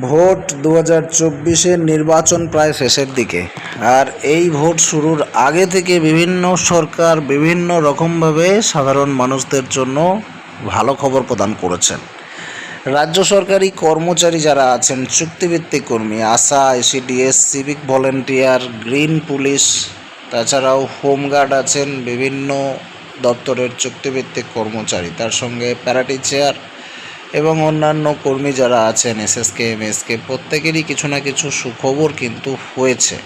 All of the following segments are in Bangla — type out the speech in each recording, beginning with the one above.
ভোট দু হাজার চব্বিশের নির্বাচন প্রায় শেষের দিকে। আর এই ভোট শুরুর আগে থেকে বিভিন্ন সরকার বিভিন্ন রকমভাবে সাধারণ মানুষদের জন্য ভালো খবর প্রদান করেছেন। রাজ্য সরকারি কর্মচারী যারা আছেন, চুক্তিভিত্তিক কর্মী, আশা ICDS civic volunteer, green police, তাছাড়াও হোমগার্ড আছেন বিভিন্ন দপ্তরের চুক্তিভিত্তিক কর্মচারী। তার সঙ্গে প্যারাটিচার এবং অন্যান্য কর্মী যারা আছেন এসএসকে এমএসকে প্রত্যেকেরই কিছু না কিছু সুখবর কিন্তু হয়েছে।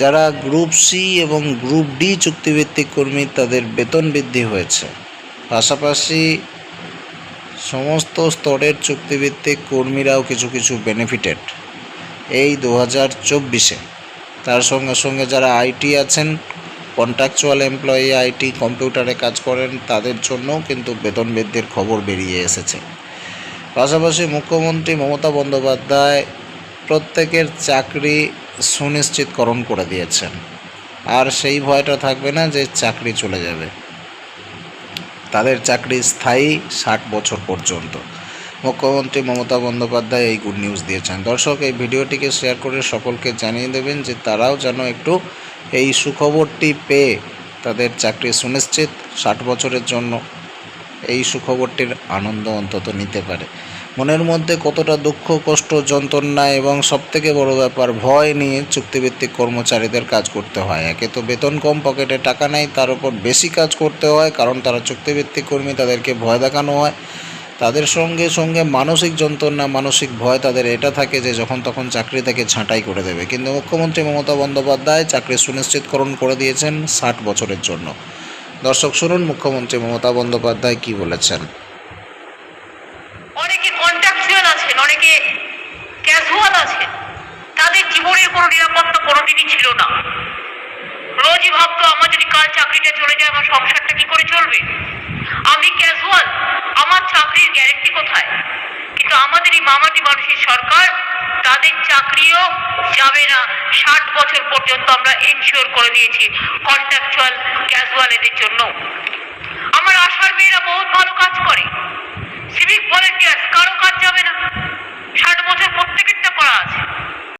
যারা গ্রুপ সি এবং গ্রুপ ডি চুক্তিভিত্তিক কর্মী, তাদের বেতন বৃদ্ধি হয়েছে। পাশাপাশি সমস্ত স্তরের চুক্তিভিত্তিক কর্মীরাও কিছু কিছু বেনিফিটেড এই দু হাজার চব্বিশে তার সঙ্গে সঙ্গে যারা আইটি আছেন কন্ট্রাকচুয়াল এমপ্লয়ি আইটি কম্পিউটারে কাজ করেন, তাদের জন্যও কিন্তু বেতন বৃদ্ধির খবর বেরিয়ে এসেছে। পাশাপাশি মুখ্যমন্ত্রী মমতা বন্দ্যোপাধ্যায় প্রত্যেকের চাকরি সুনিশ্চিতকরণ করে দিয়েছেন। আর সেই ভয়টা থাকবে না যে চাকরি চলে যাবে। তাদের চাকরি স্থায়ী ষাট বছর পর্যন্ত। মুখ্যমন্ত্রী মমতা বন্দ্যোপাধ্যায় এই গুড নিউজ দিয়েছেন। দর্শক, এই ভিডিওটিকে শেয়ার করে সকলকে জানিয়ে দেবেন যে তারাও যেন একটু এই সুখবরটি পেয়ে তাদের চাকরি সুনিশ্চিত ষাট বছরের জন্য এই সুখবরটির আনন্দ অন্তত নিতে পারে। মনের মধ্যে কতটা দুঃখ, কষ্ট, যন্ত্রণা এবং সবথেকে বড় ব্যাপার, ভয় নিয়ে চুক্তিভিত্তিক কর্মচারীদের কাজ করতে হয়। একে তো বেতন কম পকেটে টাকা নেই, তার উপর বেশি কাজ করতে হয়, কারণ তারা চুক্তিভিত্তিক কর্মী, তাদেরকে ভয় দেখানো হয়। তাদের সঙ্গে সঙ্গে মানসিক যন্ত্রণা, মানসিক ভয় তাদের এটা থাকে যে যখন তখন চাকরি থেকে ছাঁটাই করে দেবে। কিন্তু মুখ্যমন্ত্রী মমতা বন্দ্যোপাধ্যায় চাকরি সুনিশ্চিতকরণ করে দিয়েছেন ষাট বছরের জন্য। দর্শক, শুনুন, মুখ্যমন্ত্রী মমতা বন্দ্যোপাধ্যায় কি বলেছেন। অনেকে কন্ট্রাকচুয়াল আছেন, অনেকে ক্যাজুয়াল আছেন। তাদের জীবনের কোনো নিরাপত্তা কোনোদিনই ছিল না। রোজই ভাবতো, আমার যদি কাল চাকরিটা চলে যায়, আমার সংসারটা কি করে চলবে? আমি ক্যাজুয়াল আমার চাকরির গ্যারেন্টি কোথায়? কিন্তু আমাদের এই মামাটি মানুষের সরকার তাদের চাকরিও যাবে না। ষাট বছর পর্যন্ত আমরা ইনশিওর করে দিয়েছি কন্ট্রাকচুয়াল ক্যাজুয়ালিটির জন্য। আমার আশার মেয়েরা বহুত ভালো কাজ করে। Civic volunteers